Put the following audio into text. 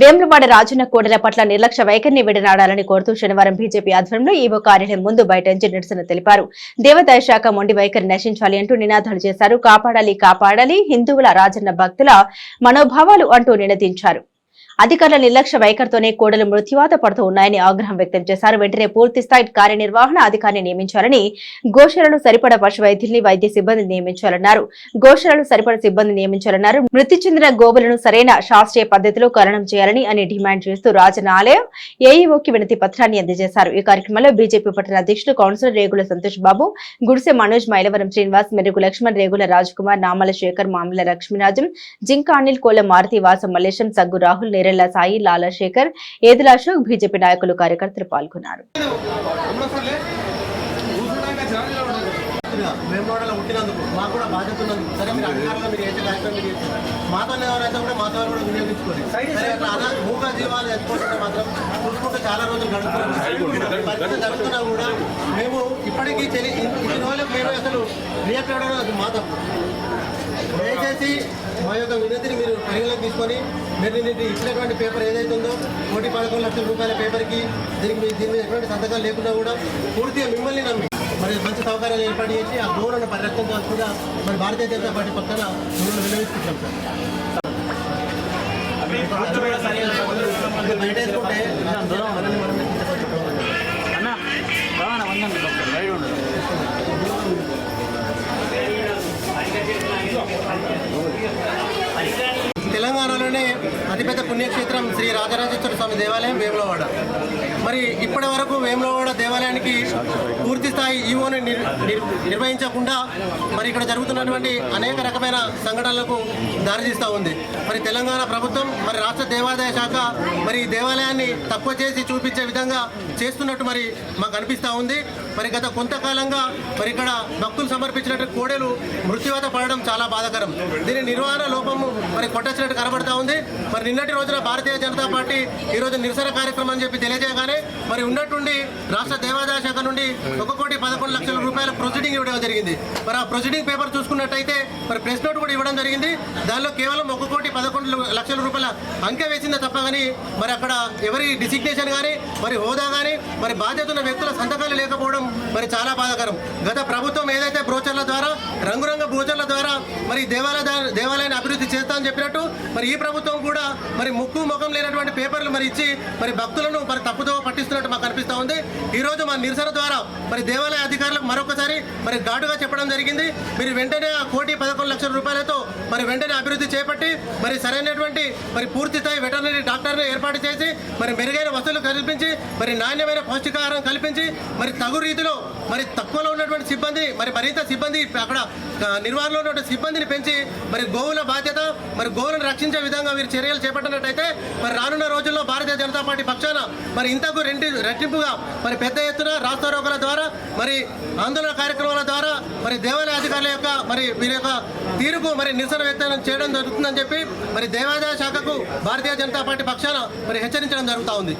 వేములవాడ రాజన్న కోడల పట్ల నిర్లక్ష్య వైఖరిని విడనాడాలని కోరుతూ శనివారం బీజేపీ ఆధ్వర్యంలో ఈవో కార్యాలయం ముందు బయటించి నిరసన తెలిపారు. దేవాదాయ శాఖ మొండి వైఖరి నశించాలి అంటూ నినాదాలు చేశారు. కాపాడాలి కాపాడాలి హిందువుల రాజన్న భక్తుల మనోభావాలు అంటూ నినదించారు. అధికారుల నిర్లక్ష్య వైఖరితోనే కోడలు మృత్యువాత పడుతూ ఉన్నాయని ఆగ్రహం వ్యక్తం చేశారు. వెంటనే పూర్తి స్థాయి కార్యనిర్వహణ అధికారిని నియమించాలని గోశాలను సరిపడ పశు వైద్యుల్ని వైద్య సిబ్బంది నియమించాలన్నారు. గోశాలను సరిపడ సిబ్బంది నియమించాలన్నారు. మృతి చెందిన గోవులను సరైన శాస్త్రీయ పద్ధతిలో కరణం చేయాలని అని డిమాండ్ చేస్తూ రాజన ఆలయం ఏఈఓకి వినతి పత్రాన్ని అందజేశారు. ఈ కార్యక్రమంలో బీజేపీ పట్టణ అధ్యక్షులు కౌన్సిలర్ రేగుల సంతోష్ బాబు గుడిసె మనోజ్ మైలవరం శ్రీనివాస్ మెరుగు లక్ష్మణ్ రేగుల రాజ్కుమార్ నామల శేఖర్ మామల లక్ష్మీరాజం జింక అనిల్ కోల మారుతి వాసం మల్లేశం సగ్గు రాహుల్ నేరెళ్ళ సాయి లాలా శేఖర్ ఏదుల అశోక్ బీజేపీ నాయకులు కార్యకర్తలు పాల్గొన్నారు. వేమోడలో మాకు కూడా బాధ్యత ఉన్నందుకు సరే మీరు అధికారంలో మీరు కార్యక్రమం మీరు మాతో ఎవరైతే కూడా మాతో కూడా వినియోగించుకోండి. జీవాలు మాత్రం చూసుకుంటే చాలా రోజులు గడుపుతున్నాం పరిస్థితి జరుగుతున్నా కూడా మేము ఇప్పటికీ తెలియ ఇన్ని రోజులకు మేము అసలు రియాక్ట్ అవ్వడం మా తప్పు దయచేసి మా యొక్క వినతిని మీరు పరిగణలోకి తీసుకొని మీరు నిన్న ఇచ్చినటువంటి పేపర్ ఏదైతే ఉందో కోటి పదకొండు లక్షల రూపాయల పేపర్కి దీనికి మీ దీని మీద ఎటువంటి సంతకాలు లేకుండా కూడా పూర్తిగా మిమ్మల్ని నమ్మి మరి మంచి సౌకర్యాలు ఏర్పాటు చేసి ఆ గోవులను పరిరక్షించాల్సిందిగా మరి భారతీయ జనతా పార్టీ పక్కన మిమ్మల్ని వినియోగించుకుంటాం సార్. బయట వేసుకుంటే はい తెలంగాణలోనే అతిపెద్ద పుణ్యక్షేత్రం శ్రీ రాజరాజేశ్వర స్వామి దేవాలయం వేములవాడ. మరి ఇప్పటి వరకు వేములవాడ దేవాలయానికి పూర్తి స్థాయి ఈవోని నిర్వహించకుండా మరి ఇక్కడ జరుగుతున్నటువంటి అనేక రకమైన సంఘటనలకు దారితీస్తూ ఉంది. మరి తెలంగాణ ప్రభుత్వం మరి రాష్ట్ర దేవాదాయ శాఖ మరి దేవాలయాన్ని తక్కువ చేసి చూపించే విధంగా చేస్తున్నట్టు మరి మాకు అనిపిస్తూ ఉంది. మరి గత కొంతకాలంగా మరి ఇక్కడ భక్తులు సమర్పించినట్టు కోడెలు మృత్యువాత పడడం చాలా బాధాకరం. దీని నిర్వహణ లోపము మరి చేసినట్టు కనబడతా ఉంది. మరి నిన్నటి రోజున భారతీయ జనతా పార్టీ ఈ రోజు నిరసన కార్యక్రమం అని చెప్పి తెలియజేయగానే మరి ఉన్నట్టుండి రాష్ట్ర దేవాదాయ శాఖ నుండి ఒక కోటి పదకొండు లక్షల రూపాయల ప్రొసీడింగ్ ఇవ్వడం జరిగింది. మరి ఆ ప్రొసీడింగ్ పేపర్ చూసుకున్నట్టయితే మరి ప్రెస్ నోట్ కూడా ఇవ్వడం జరిగింది. దానిలో కేవలం ఒక కోటి పదకొండు లక్షల రూపాయల అంకె వేసిందే తప్ప కానీ మరి అక్కడ ఎవరి డిసిగ్నేషన్ కానీ మరి హోదా కానీ మరి బాధ్యత ఉన్న వ్యక్తుల సంతకాలు లేకపోవడం మరి చాలా బాధాకరం. గత ప్రభుత్వం ఏదైతే బ్రోచర్ల ద్వారా రంగురంగ బ్రోచర్ల ద్వారా మరి దేవాలయ దేవాలయాన్ని అభివృద్ధి చేస్తా అని చెప్పినట్టు మరి ఈ ప్రభుత్వం కూడా మరి ముక్కు ముఖం లేనటువంటి పేపర్లు మరి ఇచ్చి మరి భక్తులను మరి చేస్తున్నట్టు మాకు అనిపిస్తూ ఉంది. ఈ రోజు మా నిరసన ద్వారా మరి దేవాలయ అధికారులకు మరొకసారి మరి ఘాటుగా చెప్పడం జరిగింది. మీరు వెంటనే ఆ కోటి పదకొండు లక్షల రూపాయలతో మరి వెంటనే అభివృద్ధి చేపట్టి మరి సరైనటువంటి మరి పూర్తి స్థాయి వెటర్నరీ డాక్టర్ని ఏర్పాటు చేసి మరి మెరుగైన వసతులు కల్పించి మరి నాణ్యమైన పౌష్టికాహారం కల్పించి మరి తగు రీతిలో మరి తక్కువలో ఉన్నటువంటి సిబ్బంది మరి మరింత సిబ్బంది అక్కడ నిర్వహణలో ఉన్నటువంటి సిబ్బందిని పెంచి మరి గోవుల బాధ్యత మరి గోవులను రక్షించే విధంగా మీరు చర్యలు చేపట్టినట్టయితే మరి రానున్న రోజుల్లో భారతీయ జనతా పార్టీ పక్షాన మరి ఇంతకు రెండు రెట్టి రెట్టింపుగా మరి పెద్ద ఎత్తున రాస్తారోకల ద్వారా మరి ఆందోళన కార్యక్రమాల ద్వారా మరి దేవాలయ అధికారుల యొక్క మరి వీరి యొక్క తీరుకు మరి నిరసన వ్యక్తం చేయడం జరుగుతుందని చెప్పి మరి దేవాదాయ శాఖకు భారతీయ జనతా పార్టీ పక్షాన మరి హెచ్చరించడం జరుగుతూ ఉంది.